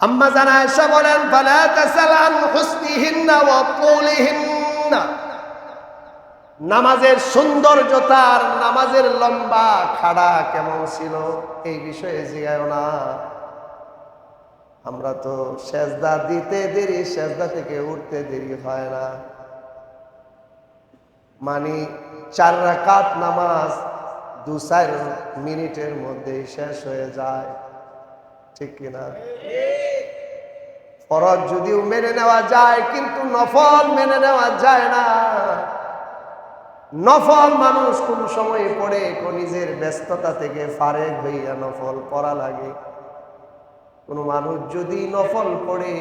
আম্মা জানা এসে বলেন নামাজের সৌন্দর্যতার, নামাজের লম্বা খাড়া কেমন ছিল এই বিষয়ে জিগায় না। আমরা তো সেজদা দিতে দেরি, সেজদা থেকে উঠতে দেরি হয় না। মানে চার রাকাত নামাজ দু চার মিনিটের মধ্যেই শেষ হয়ে যায়। ঠিক কিনা? ফরজ যদিও মেনে নেওয়া যায়, কিন্তু নফল মেনে নেওয়া যায় না। নফল মানুষ কোন সময় পড়ে নিজের ব্যস্ততা থেকে ফারেক হইয়া নফল পড়া লাগে। কোন মানুষ যদি নফল পড়ে,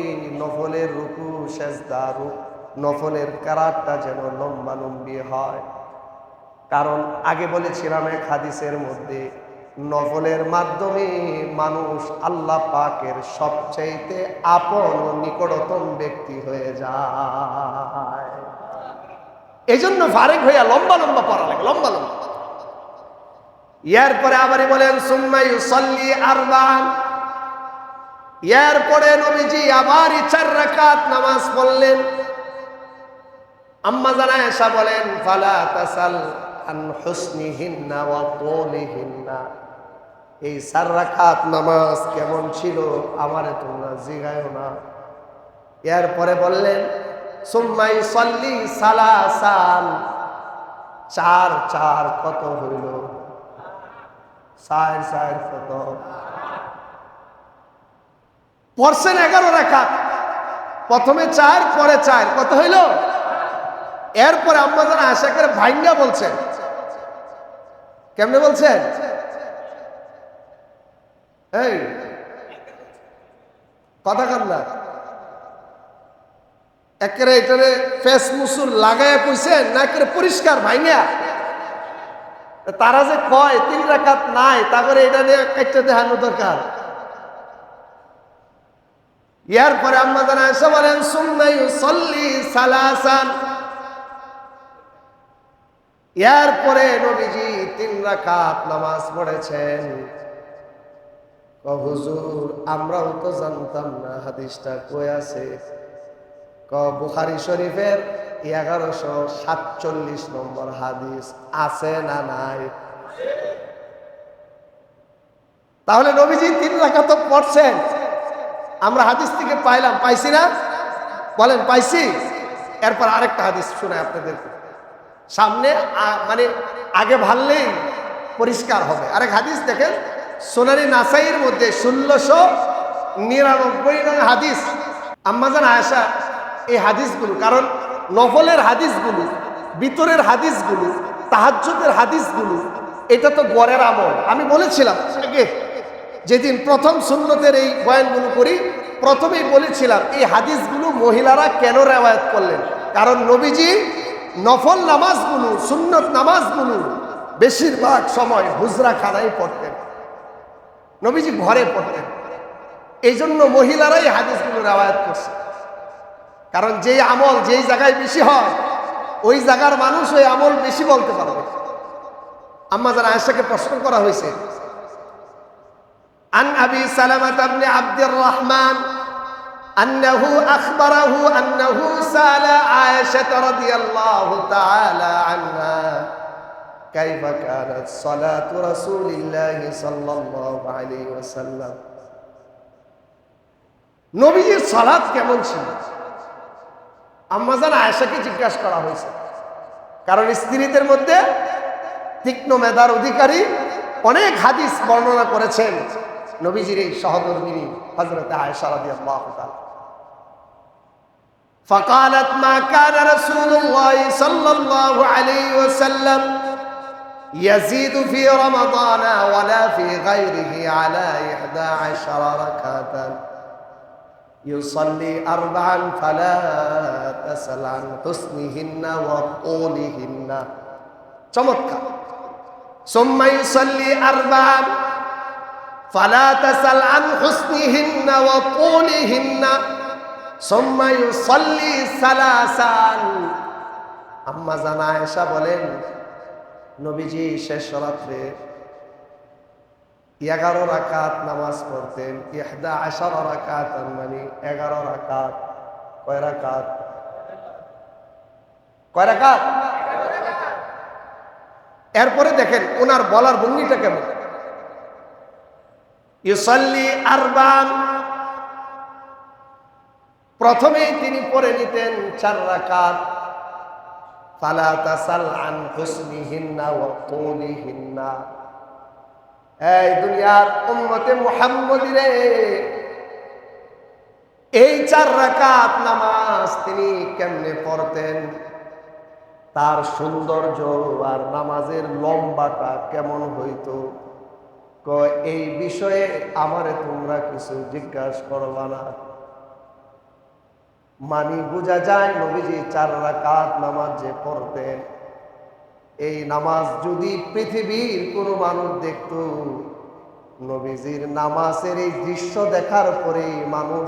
নফলের রুকু, সেজদা রূপ নফলের কারারটা যেন লম্বালম্বী হয়। কারণ আগে বলেছিলাম এক হাদিসের মধ্যে নফলের মাধ্যমে মানুষ আল্লাহ পাকের সবচাইতে আপন নিকটতম ব্যক্তি হয়ে যায়। এই জন্য ফারেক হইয়া লম্বা লম্বা পড়া লাগে, লম্বা লম্বা। ইয়ার পরে আবারই বলেন সুম্মাই সল্লি আরবান। ইয়ার পরে নবীজি আবার চার রাকাত নামাজ পড়লেন। আম্মা জানা এসা বলেন, ফালা তাসাল আন হুসনিহিন্না ওয়া তুলিহিন্না। এই চার রাখাত নামাজ কেমন ছিল আমারে তোমরা জিগায়ও না। এরপরে বললেন সুম্মাই সল্লি সালাসান। চার চার কত হইল? চার চার কত? পড়ছেন এগারো রাখাত প্রথমে চার, পরে চার, কত হইল? এরপরে আম্মা যেন আশা করে ভাইঙ্গা বলছেন। কেমনে বলছেন? এই, কথা কান না? একেবারে এটারে ফেস মুসুর লাগায় কইছেন না একেবারে পরিষ্কার ভাইঙ্গা তারা যে কয়, তিন রাখাত নাই তারপরে এটা নিয়ে একটা দেখানো দরকার। ইয়ার পরে আম্মা জানা এসে বলেন সুন্নাই সল্লি সালাসান। ইয়ার পরে নবীজি তিন রাকাত নামাজ পড়েছেন। হুজুর, আমরাও তো জানতাম না হাদিসটা কই আছে। ক, বুখারি শরীফের এগারোশো সাতচল্লিশ নম্বর হাদিস আছে না নাই? তাহলে নবীজি তিন রাকাত পড়ছেন। আমরা হাদিস থেকে পাইলাম, পাইছি না? বলেন, পাইছি। এরপর আরেকটা হাদিস শুনে আপনাদের। সামনে মানে আগে ভাললেই পরিষ্কার হবে। আরেক হাদিস দেখেন সোনারি নাসাইয়ের মধ্যে ষোলোশো নিরানব্বই নং হাদিস। আম্মাজান আয়সা এই হাদিসগুলো, কারণ নফলের হাদিসগুলো ভিতরের হাদিসগুলো তাহাজ্যদের হাদিসগুলো, এটা তো গড়ের আমল। আমি বলেছিলাম যেদিন প্রথম সুন্নতের এই বয়ানগুলো করি, প্রথমেই বলেছিলাম এই হাদিসগুলো মহিলারা কেন রেওয়ায়ত করলেন? কারণ নবীজি নফল নামাজগুলো, সুন্নত নামাজগুলো বেশিরভাগ সময় হুজরা খানায় পড়তেন। নবীজি ঘরে পড়তেন এই জন্য মহিলারাই হাদিসগুলো রেওয়ায়ত করছে কারণ যেই আমল যেই জায়গায় বেশি হয় ওই জায়গার মানুষ ওই আমল বেশি বলতে পারবে আম্মা যারা আয়সাকে প্রশ্ন করা হয়েছে عن أبي سلمة بن عبد الرحمن أنه أخبره أنه سأل عائشة رضي الله تعالى عنها كيف كانت صلاة رسول الله صلى الله عليه وسلم নবীজির সালাত কেমন ছিল আম্মাজান আয়েশাকে জিজ্ঞাসা করা হয়েছে কারণ স্ত্রীদের মধ্যে তীক্ষ্ণ মেধার অধিকারী অনেক হাদিস বর্ণনা করেছেন নবীজির এই সহধর্মিনী হজরত আয়েশা রাদিয়াল্লাহু তাআলা فقالت ما كان رسول الله صلى الله عليه وسلم يزيد في رمضان ولا في غيره على إحدى عشر ركعة يصلي أربعا فلا تسل عن حسنهن وطولهن চমৎকার ثم يصلي أربعا فلا تسل عن حسنهن وطولهن ثم يصلي ثلاثا আম্মা জানা আয়েশা বলেন নবীজি শেষ রাত্রে এগারো রাকাত নামাজ পড়তেন, ইহদা আশার রাকাত মানে এগারো রাকাত। কয় রাকাত? কয় রাকাত? এরপরে দেখেন ওনার বলার ভঙ্গিটা কেমন? Usually urban. প্রথমেই তিনি পড়ে নিতেন চার রাকাত। ফালা তাসাল আন এই দুনিয়ার রে। এই চার রাকাত নামাজ তিনি কেমনে পড়তেন? তার সৌন্দর্য আর নামাজের লম্বাটা কেমন হইতো? এই বিষয়ে আমারে তোমরা কিছু জিজ্ঞাসা করবা না। মানি বোঝা যায়, নবীজি চার রাকাত নামাজ যে পড়তেন। এই নামাজ যদি পৃথিবীর কোনো মানুষ দেখত, নবীজির নামাজের এই দৃশ্য দেখার পরে মানুষ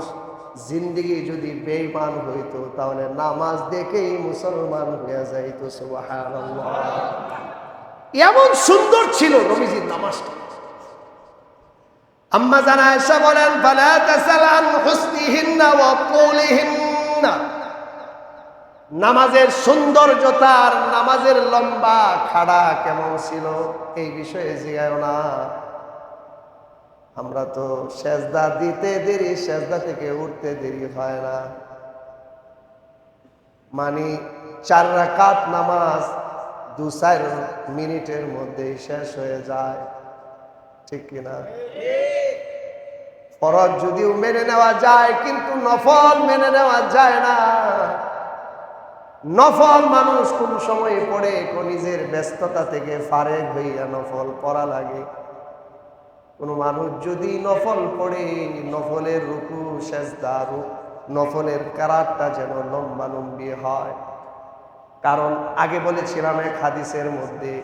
জিন্দিগি যদি বেইমান হইতো, তাহলে নামাজ দেখেই মুসলমান হয়ে যাইতো এমন সুন্দর ছিল নবীজির নামাজটা। আম্মা জানা এসা বলেন নামাজের সৌন্দর্যতার, নামাজের লম্বা খাড়া কেমন ছিল? এই বিষয়ে জিগায় না। আমরা তো সেজদা দিতে দেরি, সেজদা থেকে উঠতে দেরি হয় না। মানে চার রাকাত নামাজ দু চার মিনিটের মধ্যেই শেষ হয়ে যায়। ঠিক কিনা ফরজ যদিও মেনে নেওয়া যায়, কিন্তু নফল মেনে নেওয়া যায় না। নফল মানুষ কোন সময় পড়ে নিজের ব্যস্ততা থেকে ফারেক হইয়া নফল পড়া লাগে। কোন মানুষ যদি নফল পড়ে, নফলের রুকু, সেজদা নফলের কারারটা যেন লম্বালম্বি হয়। কারণ আগে বলেছিলাম এক হাদিসের মধ্যে,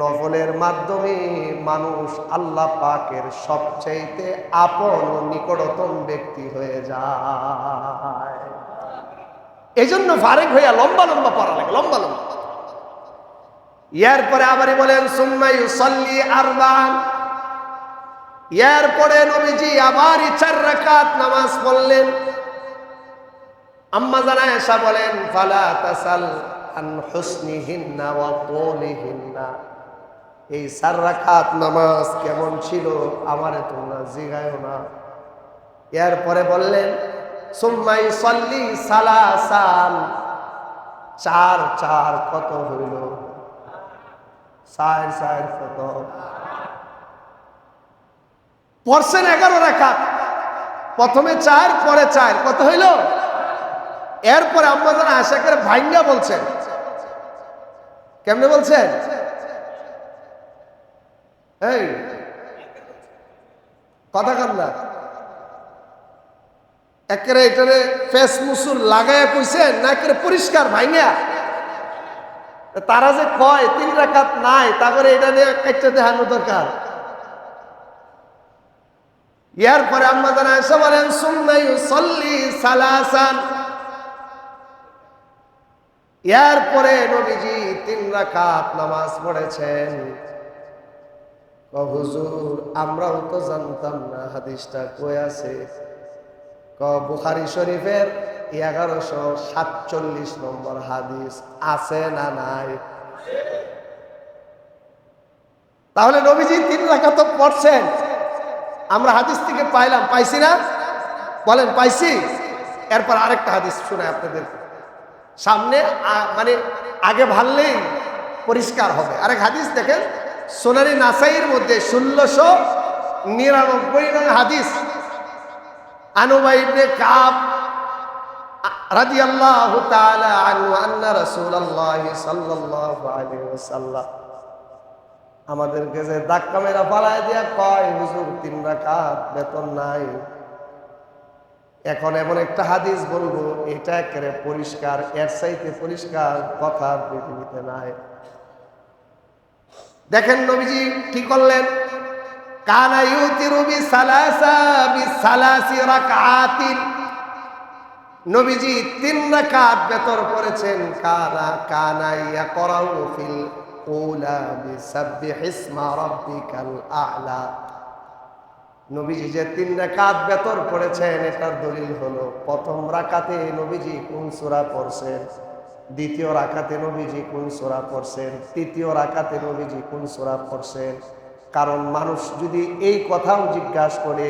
নফলের মাধ্যমে মানুষ আল্লাহ পাকের সবচাইতে আপন ও নিকটতম ব্যক্তি হয়ে যায়। এই জন্য ফারেক হইয়া লম্বা লম্বা পড়া লাগে, লম্বা লম্বা। ইয়ার পরে আবারই বলেন সুম্মাই সল্লি আরবান। ইয়ার পরে নবীজি আবার চার রাকাত নামাজ পড়লেন। আম্মা জানা এসা বলেন, ফালা তাসাল আন হুসনিহিন্না ওয়া এই চার রাকাত নামাজ কেমন ছিল আমারে তোমরা জিগায়ও না। এরপরে বললেন সুম্মাই সল্লি সালাসান। চার চার কত হইল? চার চার কত? পড়ছেন এগারো রাখাত প্রথমে চার, পরে চার, কত হইল? এরপরে আম্মাজান আশাকের ভাইঙ্গা বলছেন, কেমনে বলছেন? এই, কথা কান না? একেবারে এটারে ফেস মুসুর লাগাইয়া কইছেন না একেবারে পরিষ্কার ভাইঙ্গা। তারা যে কয়, তিন রাখাত নাই, তারপরে এটা নিয়ে একটা দেখানো দরকার। ইয়ার পরে আম্মা জানা এসে বলেন সুন্নাই সল্লি সালাসান। ইয়ার পরে নবীজি তিন রাকাত নামাজ পড়েছেন। হুজুর, আমরাও তো জানতাম না হাদিসটা কই আছে। বুখারি শরীফের এগারোশো সাতচল্লিশ নম্বর হাদিস আছে না নাই? তাহলে নবীজি তিন রাকাত পড়ছেন। আমরা হাদিস থেকে পাইলাম, পাইছি না? বলেন, পাইছি। এরপর আরেকটা হাদিস শুনে আপনাদের। সামনে মানে আগে ভাললেই পরিষ্কার হবে। আরেক হাদিস দেখেন সোনারি নাসাইয়ের মধ্যে ষোলোশো নিরানব্বই নং হাদিস। আনুবাই ইবনে কাব রাজি আল্লাহ আনু ধাক্কা মেরা পালায় দিয়া কয়, হুজুর, তিন রাকাত বেতন নাই। এখন এমন একটা হাদিস বলব, এটা একেবারে পরিষ্কার, এর চাইতে পরিষ্কার কথা পৃথিবীতে নাই। দেখেন নবীজি কি করলেন? কানা ইউতিরু বি সালাসা বি সালাসি রাকাতিন নবীজি তিন রাকাত বেতর করেছেন কানা কানা ইয়াকরাউ ফিল উলা বিসাব্বিহ ইসমা রাব্বিকাল আ'লা। নবীজি যে তিন রাকাত বেতর পড়েছেন এটার দলিল হলো, প্রথম রাকাতে নবীজি কোন সূরা পড়ছেন, দ্বিতীয় রাকাতে নবীজি কোন সূরা পড়ছেন, তৃতীয় রাকাতে নবীজি কোন সূরা পড়ছেন কারণ মানুষ যদি এই কথাও জিজ্ঞাসা করে,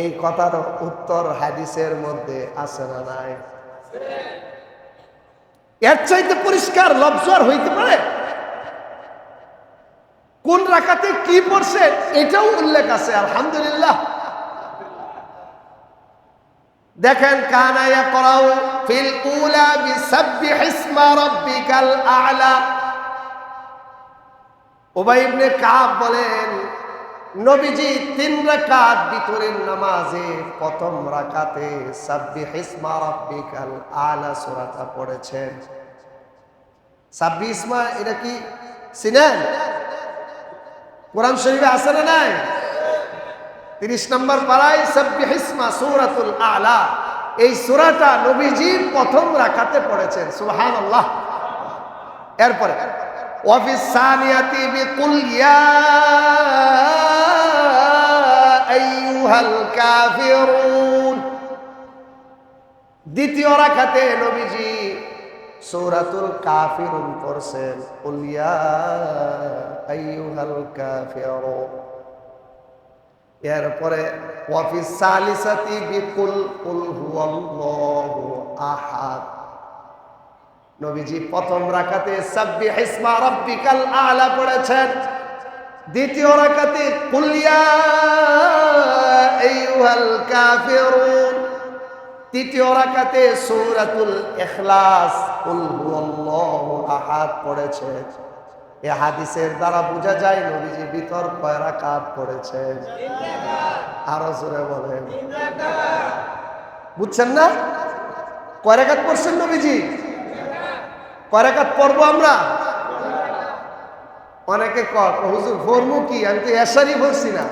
এই কথার উত্তর হাদিসের মধ্যে আছে না নাই? এর চাইতে পরিষ্কার লব্জ হইতে পারে? কোন রাখাতে কি পড়ছে এটাও উল্লেখ আছে, আলহামদুলিল্লাহ। দেখেন কানায়া করাও ফিল উলা বিসাব্বিহ ইসমা রাব্বিকাল আ'লা। উবাই ইবনে কাব বলেন, নবীজি তিন রাকাত ভিতরের নামাজে প্রথম রাকাতে, সাব্বিহ ইসমা রাব্বিকাল আ'লা সূরাটা পড়েছেন। সাব্বিহ ইসমা, এটা কি চিনেন কোরআন শরীফে আছে না নাই? তিরিশ নম্বর পাড়ায়, সাব্বিহ ইসমা সূরাতুল আ'লা এই সূরাটা নবীজি প্রথম রাকাতে পড়েছেন সুহান সুবহানাল্লাহ। এরপরে وفي الثانية بقل يا أيها الكافرون দ্বিতীয় রাখাতে নবীজি সূরাতুল কাফিরুন পড়ছেন কুল ইয়া আইয়ুহাল কাফিরুন এরপরে ওয়াফিস সালিসাতি বিকুল কুল হুয়াল্লাহু আহাদ নবীজি প্রথম রাকাতে সাব্বি হিসমা রব্বিকাল আলা পড়েছেন। দ্বিতীয় রাকাতে কুলিয়া আইয়ুহাল কাফিরুন তৃতীয় রাকাতে, সূরাতুল ইখলাস কুল হুয়াল্লাহু আহাদ পড়েছেন। এ হাদিসের দ্বারা বোঝা যায় নবীজি ভিতর কয় রাকাত পড়েছেন। আরও জোরে বলেন। বুঝছেন না? কয় রাকাত পড়ছেন নবীজি? কয়রাকাত পড়ব আমরা? অনেকে কর হুজুর ফরমু কি? আমি তো এসারই বলছি না।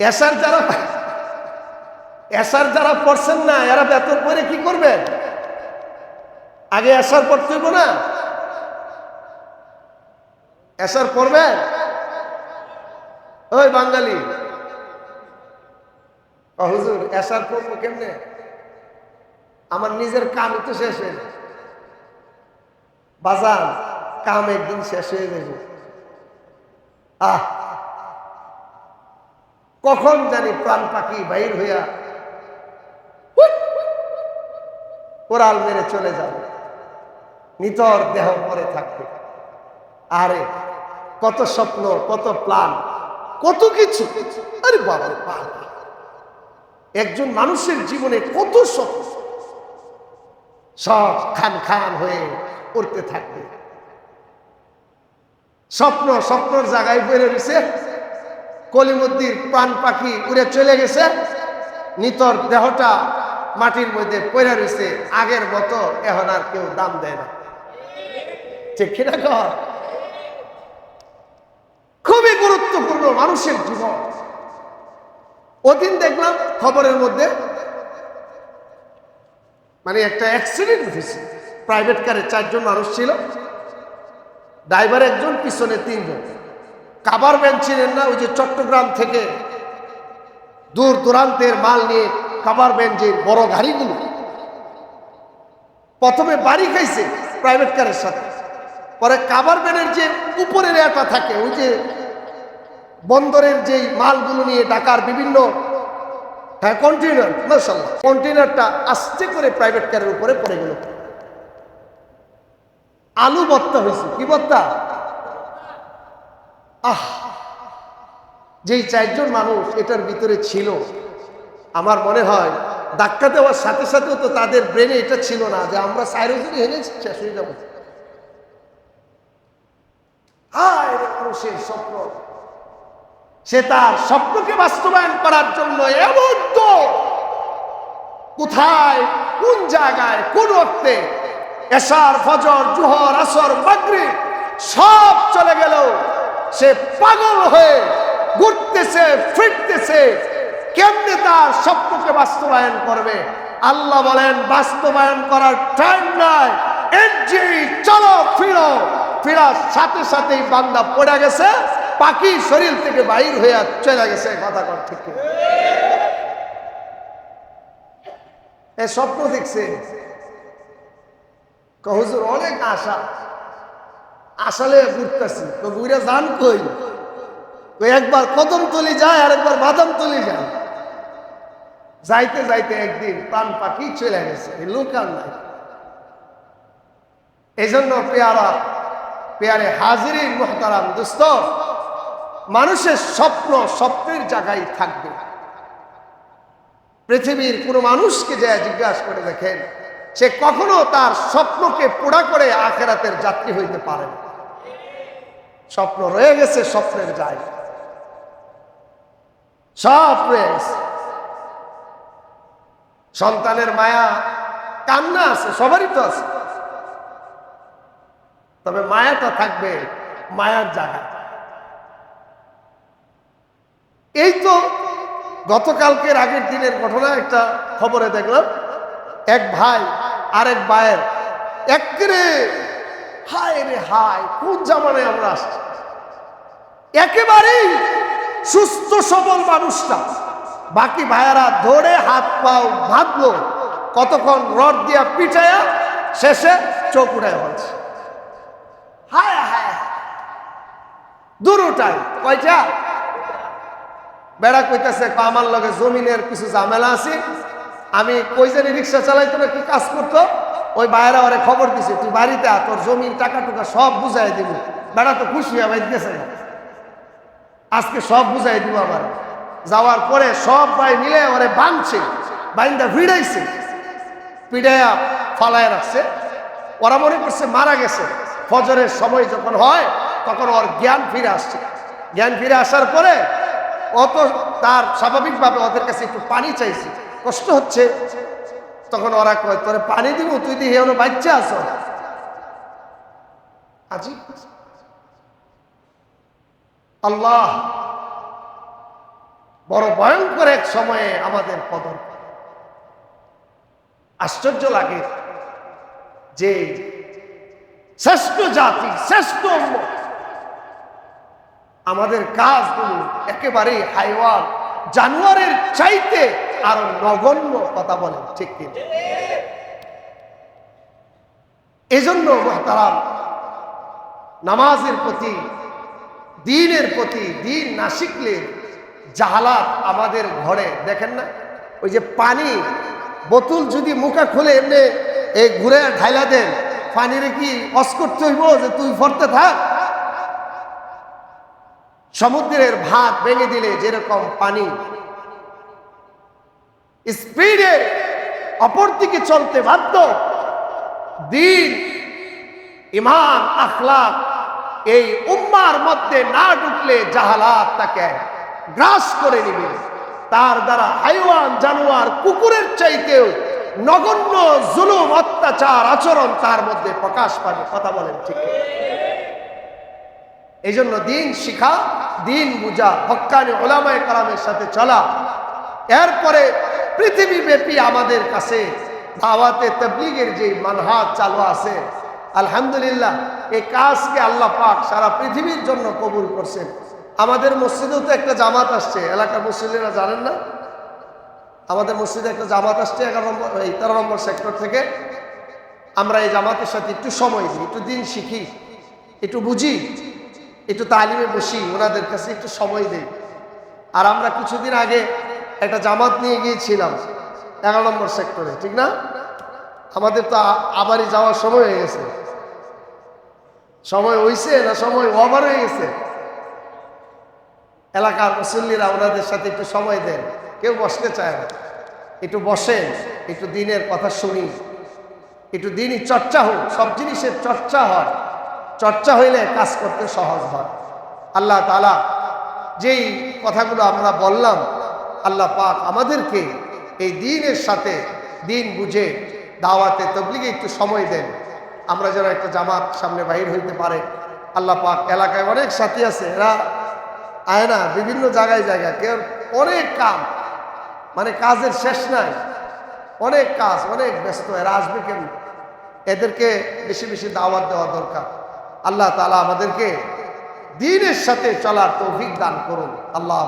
এসার যারা এসার যারা পড়ছেন না, এরা বেতন পরে কি করবে আগে এসার পড়তে না? এসার পড়বেন? ওই বাঙালি। হুজুর এসার পড়ব কেমনে? আমার নিজের কাম তো শেষ হয়ে যায় বাজার, কাম একদিন শেষ হয়ে যাবে। আহ! কখন জানি প্রাণ পাখি বাইর হইয়া কোরাল মেরে চলে যাবে। নিতর দেহ পরে থাকবে। আরে, কত স্বপ্ন, কত প্লান কত কিছু। আরে বাবা। একজন মানুষের জীবনে কত স্বপ্ন। সব খান খান হয়ে উঠতে থাকবে। স্বপ্ন, স্বপ্নর জায়গায় বেড়ে রয়েছে কলিমুদ্দির প্রাণ পাখি উড়ে চলে গেছে। নিতর দেহটা মাটির মধ্যে পড়ে রয়েছে আগের মতো এখন আর কেউ দাম দেয় না। ঠিক কিনা কর খুবই গুরুত্বপূর্ণ মানুষের জীবন। ওদিন দেখলাম খবরের মধ্যে মানে একটা অ্যাক্সিডেন্ট হয়েছে। প্রাইভেট কারে চারজন মানুষ ছিল। ড্রাইভার একজন, পিছনে তিনজন। কাবার ব্যান ছিলেন না, ওই যে চট্টগ্রাম থেকে দূর দূরান্তের মাল নিয়ে কাবার ব্যান যে বড় গাড়িগুলো। প্রথমে বাড়ি খাইছে প্রাইভেট কারের সাথে। পরে কাবার ব্যানের যে উপরের একটা থাকে, ওই যে বন্দরের যেই মালগুলো নিয়ে ঢাকার বিভিন্ন হ্যাঁ কন্টেনার মার্শাল্লাহ কন্টেনারটা আস্তে করে প্রাইভেট কারের উপরে পড়ে গেল। আলু বত্তা হয়েছে। কি বত্তা আহ! যেই চারজন মানুষ এটার ভিতরে ছিল, আমার মনে হয় ধাক্কা দেওয়ার সাথে সাথেও তো তাদের ব্রেনে এটা ছিল না, যে আমরা সাইরোজনই হেনে শেষ হয়ে যাব। হায় মানুষের স্বপ্ন। সে তার স্বপ্নকে বাস্তবায়ন করার জন্য এমন তো কোথায়, কোন জায়গায়, কোন অর্থে এসার ফজর, জুহর, আসর, মাগরিব সব চলে গেল সে পাগল হয়ে ঘুরতেছে, ফিরতেছে। কেমনে তার স্বপ্নকে বাস্তবায়ন করবে? আল্লাহ বলেন, বাস্তবায়ন করার টাইম নাই। এনজি, চলো, ফিরো। ফিরার সাথে সাথেই বান্দা পড়ে গেছে। পাখি শরীর থেকে বাইর হইয়া চলে গেছে কথা ঠিক এ স্বপ্ন দেখছে। ক হুজুর, অনেক আশা। আসলে ঘুরতেছি। তো ঘুরে যান কই? একবার কদম তলি যায় আর একবার বাদাম তলি যায়। যাইতে যাইতে একদিন প্রাণ পাখি চলে গেছে, এই লোক আর নাই। এই জন্য পেয়ারা, পেয়ারে হাজির মোহতারাম, দোস্ত মানুষের স্বপ্ন স্বপ্নের জায়গায় থাকবে। পৃথিবীর কোনো মানুষকে যে জিজ্ঞাসা করে দেখেন, সে কখনো তার স্বপ্নকে পোড়া করে আখেরাতের যাত্রী হইতে পারে স্বপ্ন রয়ে গেছে স্বপ্নের জায়গা সব সন্তানের মায়া, কান্না আছে, সবারই তো আছে। তবে মায়াটা থাকবে মায়ার জায়গায়। এই তো গতকালকের আগের দিনের ঘটনা, একটা খবরে দেখলাম। এক ভাই, আরেক ভাইয়ের। একেরে হায় রে হায়, কোন জামানায় আমরা আসছি? একেবারেই সুস্থ, সবল মানুষটা। বাকি ভাইয়ারা ধরে হাত পাও বাঁধলো কতক্ষণ রড দিয়া পিটায়া শেষে চোখ উঠায় বলছে, হায় হায় দুটাই কয়টা? বেড়া কইতেছে "ক, আমার লগে জমিনের কিছু ঝামেলা আছে। আমি কই জানি রিক্সা চালাইতো না কি কাজ করতো? ওই বাইরে ওরে খবর দিছে তুই বাড়িতে আ, তোর জমির টাকা টুকা সব বুঝাই দিব। বেড়া তো খুশি বাইতেছে আজকে সব বুঝাই দিব আবার। যাওয়ার পরে সব ভাই মিলে ওরে বাঁধছে বাইন্দা ভিড়াইছে পিড়াইয়া ফালায় রাখছে। ওরা মনে করছে মারা গেছে। ফজরের সময় যখন হয় তখন ওর জ্ঞান ফিরে আসছে। জ্ঞান ফিরে আসার পরে অত তার স্বাভাবিকভাবে ওদের কাছে একটু পানি চাইছে। কষ্ট হচ্ছে। তখন ওরা কয়, তোরে পানি দিব, তুই দি হেন বাচ্চা আছো। আজি? আল্লাহ বড় ভয়ঙ্কর এক সময়ে আমাদের পদর আশ্চর্য লাগে যে শ্রেষ্ঠ জাতি, শ্রেষ্ঠ আমাদের কাজগুলো একেবারেই হাইওয়ান। জানুয়ারের চাইতে আরও নগণ্য কথা বলে, ঠিক কিনা এজন্য মহতারাম, নামাজের প্রতি, দিনের প্রতি, দিন না শিখলে জাহালাত আমাদের ঘরে, দেখেন না? ওই যে পানি, বোতল যদি মুখা খুলে এমনি এই ঘুরে ঢাইলা দেন, পানিরে কি অস করতে যে তুই ফরতে থাক? সমুদ্রের ভাত ভেঙে দিলে যেরকম পানি স্পিডে অপর দিকে চলতে বাধ্য। দিন ইমান আখলাক এই উম্মার মধ্যে না ঢুকলে জাহালাত তাকে গ্রাস করে নিবে। তার দ্বারা হাইওয়ান, জানোয়ার, কুকুরের চাইতেও নগণ্য জুলুম, অত্যাচার, আচরণ তার মধ্যে প্রকাশ পাবে। কথা বলেন ঠিক এই জন্য দিন শিখা, দিন বুঝা হক্কানি ওলামায় কালামের সাথে চলা। এরপরে পৃথিবীব্যাপী আমাদের কাছে দাওয়াতে তবলিগের যে মানহাজ চালু আছে, আলহামদুলিল্লাহ, এই কাজকে আল্লাহ পাক সারা পৃথিবীর জন্য কবুল করছেন। আমাদের মসজিদেও তো একটা জামাত আসছে, এলাকার মসজিদেরা জানেন না? আমাদের মসজিদে একটা জামাত আসছে এগারো নম্বর, এই তেরো নম্বর সেক্টর থেকে। আমরা এই জামাতের সাথে একটু সময় দিই, একটু দিন শিখি, একটু বুঝি। একটু তালিমে বসি, ওনাদের কাছে একটু সময় দেই। আর আমরা কিছুদিন আগে একটা জামাত নিয়ে গিয়েছিলাম, এগারো নম্বর সেক্টরে, ঠিক না? আমাদের তো আবারই যাওয়ার সময় হয়ে গেছে। সময় হইছে না সময় ওভার হয়ে গেছে? এলাকার মুসল্লিরা ওনাদের সাথে একটু সময় দেন। কেউ বসতে চায় না। একটু বসেন, একটু দিনের কথা শুনি। একটু দিনই চর্চা হোক, সব জিনিসের চর্চা হয়। চর্চা হইলে কাজ করতে সহজ হয়। আল্লাহ তালা যেই কথাগুলো আমরা বললাম, আল্লাহ পাক আমাদেরকে এই দিনের সাথে দিন বুঝে দাওয়াতে তবলিগে একটু সময় দেন। আমরা যেন একটা জামাত সামনে বাহির হইতে পারে। আল্লাহ পাক এলাকায় অনেক সাথী আছে, এরা আয় না, বিভিন্ন জায়গায় জায়গায়, কেউ অনেক কাম মানে কাজের শেষ নাই। অনেক কাজ, অনেক ব্যস্ত, এরা আসবে কেমন? এদেরকে বেশি বেশি দাওয়াত দেওয়া দরকার। আল্লাহ তালা আমাদেরকে দিনের সাথে চলার তৌফিক দান করুন। আল্লাহ